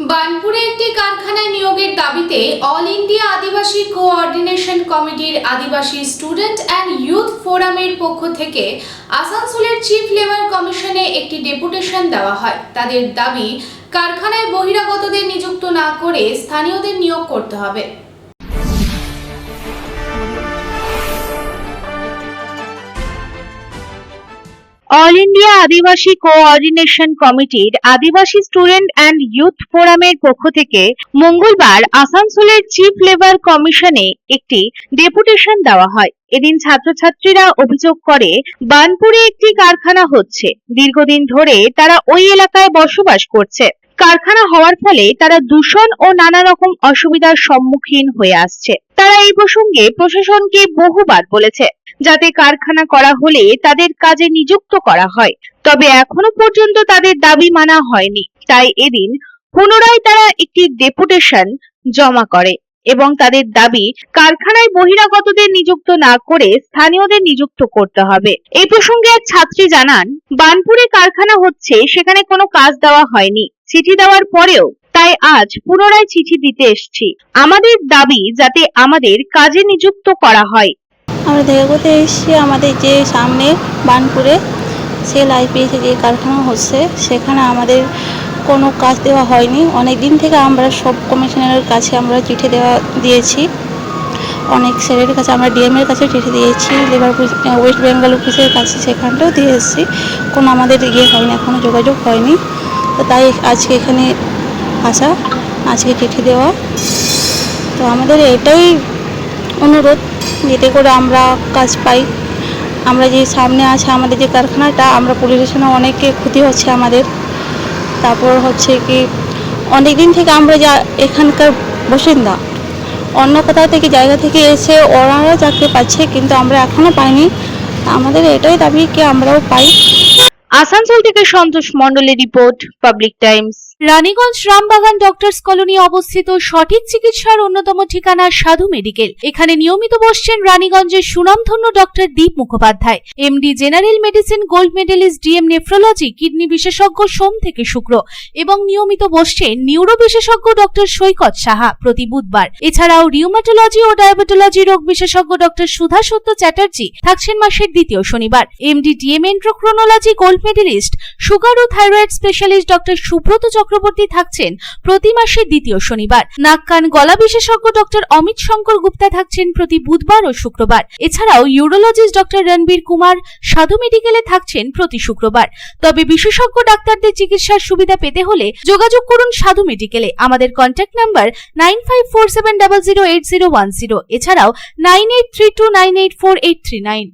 বার্নপুরে একটি কারখানায় নিয়োগের দাবিতে অল ইন্ডিয়া আদিবাসী কোঅর্ডিনেশন কমিটির আদিবাসী স্টুডেন্ট অ্যান্ড ইউথ ফোরামের পক্ষ থেকে আসানসোলের চিফ লেবার কমিশনে একটি ডেপুটেশন দেওয়া হয়। তাদের দাবি, কারখানায় বহিরাগতদের নিযুক্ত না করে স্থানীয়দের নিয়োগ করতে হবে। অল ইন্ডিয়া আদিবাসী কোঅর্ডিনেশন কমিটির আদিবাসী স্টুডেন্ট অ্যান্ড ইউথ ফোরামের পক্ষ থেকে মঙ্গলবার আসানসোলের চিফ লেবার কমিশনে একটি ডেপুটেশন দেওয়া হয়। এদিন ছাত্রছাত্রীরা অভিযোগ করে, বানপুরে একটি কারখানা হচ্ছে। দীর্ঘদিন ধরে তারা ওই এলাকায় বসবাস করছে। কারখানা হওয়ার ফলে তারা দূষণ ও নানা রকম অসুবিধার সম্মুখীন হয়ে আসছে। তারা এই প্রসঙ্গে প্রশাসনকে বহুবার বলেছে, যাতে কারখানা করা হলে তাদের কাজে নিযুক্ত করা হয়। তবে এখনও পর্যন্ত তাদের দাবি মানা হয়নি। তাই এদিন পুনরায় তারা একটি ডেপুটেশন জমা করে। এবং তাদের দাবি কারখানায় বহিরাগতদের নিযুক্ত না করে স্থানীয়দের নিযুক্ত করতে হবে। এই প্রসঙ্গে এক ছাত্রী জানান, বানপুরে কারখানা হচ্ছে, সেখানে কোনো কাজ দেওয়া হয়নি। চিঠি দেওয়ার পরেও তাই আজ পুনরায় চিঠি দিতে এসেছি। আমাদের দাবি যাতে আমাদের কাজে নিযুক্ত করা হয়। আমরা দেখা করতে এসেছি, আমাদের যে সামনে বানপুরে সেল আইপিএসে যে কারখানা হচ্ছে, সেখানে আমাদের কোনো কাজ দেওয়া হয়নি। অনেক দিন থেকে আমরা সব কমিশনারের কাছে আমরা চিঠি দেওয়া দিয়েছি। অনেক স্যারের কাছে, আমরা ডিএমের কাছে চিঠি দিয়েছি। লেবার ওয়েস্ট বেঙ্গল অফিসের কাছে সেখানটাও দিয়ে এসেছি। কোনো আমাদের ইয়ে হয়নি এখনও যোগাযোগ হয়নি। তো তাই আজকে এখানে আসা, আজকে চিঠি দেওয়া। তো আমাদের এটাই অনুরোধ, যেতে করে আমরা কাজ পাই। আমরা যে সামনে আছে আমাদের যে কারখানাটা, আমরা পরিবেশনে অনেকে ক্ষতি হচ্ছে আমাদের। তারপর হচ্ছে কি অনেক দিন থেকে আমরা যা এখানকার বাসিন্দা, অন্য কোথাও থেকে জায়গা থেকে এসে ওনারা চাকরি পাচ্ছে কিন্তু আমরা এখনও পাইনি। আমাদের এটাই দাবি কি আমরাও পাই। আসানসোল থেকে সন্তোষ মন্ডলের report, Public Times. Raniganj Rambagan doctors colony অবস্থিত সঠিক চিকিৎসার অন্যতম ঠিকানা সাধু মেডিকেল। এখানে নিয়মিত বসছেন রানীগঞ্জের সুনামধন্য doctor Deep Mukhopadhyay. MD general medicine gold medalist DM nephrology kidney বিশেষজ্ঞ সোম থেকে শুক্র। এবং নিয়মিত বসছেন নিউরো বিশেষজ্ঞ ডক্টর সৈকত সাহা প্রতি বুধবার। এছাড়াও রিউমাটোলজি ও ডায়াবেটোলজি রোগ বিশেষজ্ঞ ডক্টর সুধা সত্য চ্যাটার্জি থাকছেন মাসের দ্বিতীয় শনিবার। MD DM endocrinology gold medalist sugar ও thyroid specialist doctor Subrata Chakraborty থাকছেন প্রতি মাসে দ্বিতীয় শনিবার। নাক কান গলা বিশেষজ্ঞ ডক্টর অমিত শঙ্কর গুপ্তা থাকছেন প্রতি বুধবার ও শুক্রবার। এছাড়াও ইউরোলজিস্ট ডক্টর রণবীর কুমার সাধু মেডিকেলে থাকছেন প্রতি শুক্রবার। তবে বিশেষজ্ঞ ডাক্তারদের চিকিৎসার সুবিধা পেতে হলে যোগাযোগ করুন সাধু মেডিকেলে। আমাদের contact number nine five four seven double zero eight zero one zero এছাড়াও nine eight three two nine eight four eight three nine